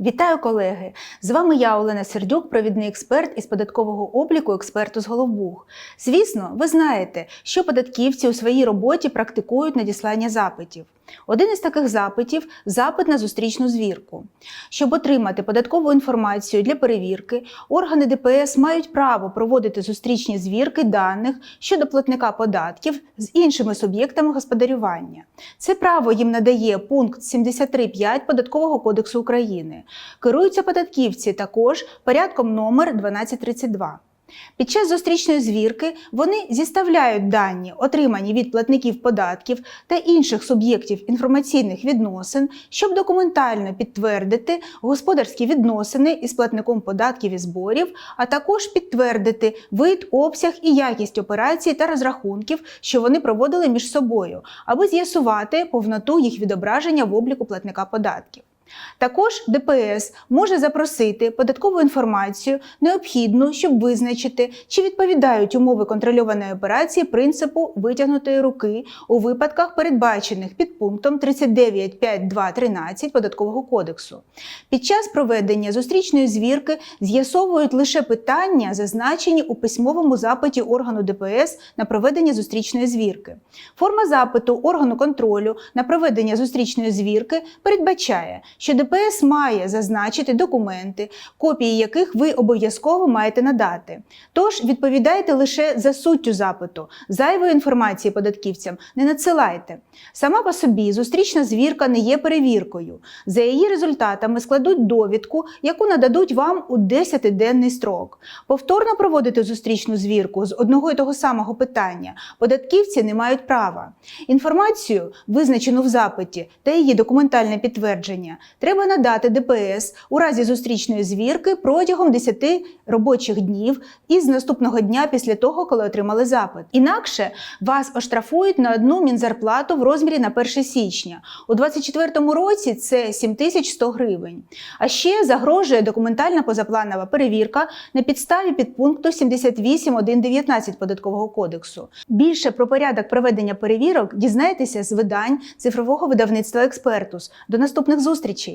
Вітаю, колеги! З вами я, Олена Сердюк, провідний експерт із податкового обліку експерту з Головбух. Звісно, ви знаєте, що податківці у своїй роботі практикують надіслання запитів. Один із таких запитів запит на зустрічну звірку. Щоб отримати податкову інформацію для перевірки, органи ДПС мають право проводити зустрічні звірки даних щодо платника податків з іншими суб'єктами господарювання. Це право їм надає пункт 73.5 Податкового кодексу України. Керуються податківці також порядком номер 1232. Під час зустрічної звірки вони зіставляють дані, отримані від платників податків та інших суб'єктів інформаційних відносин, щоб документально підтвердити господарські відносини із платником податків і зборів, а також підтвердити вид, обсяг і якість операцій та розрахунків, що вони проводили між собою, аби з'ясувати повноту їх відображення в обліку платника податків. Також ДПС може запросити податкову інформацію, необхідну, щоб визначити, чи відповідають умови контрольованої операції принципу витягнутої руки у випадках, передбачених під пунктом 39.5.2.13 Податкового кодексу. Під час проведення зустрічної звірки з'ясовують лише питання, зазначені у письмовому запиті органу ДПС на проведення зустрічної звірки. Форма запиту органу контролю на проведення зустрічної звірки передбачає, що ДПС має зазначити документи, копії яких ви обов'язково маєте надати. Тож відповідайте лише за суттю запиту, зайвої інформації податківцям не надсилайте. Сама по собі зустрічна звірка не є перевіркою. За її результатами складуть довідку, яку нададуть вам у 10-денний строк. Повторно проводити зустрічну звірку з одного і того самого питання податківці не мають права. Інформацію, визначену в запиті, та її документальне підтвердження треба надати ДПС у разі зустрічної звірки протягом 10 робочих днів із наступного дня після того, коли отримали запит. Інакше вас оштрафують на одну мінзарплату в розмірі на 1 січня. У 2024 році це 7100 гривень. А ще загрожує документальна позапланова перевірка на підставі підпункту 78.1.19 Податкового кодексу. Більше про порядок проведення перевірок дізнаєтеся з видань цифрового видавництва Експертус. До наступних зустрічей! છે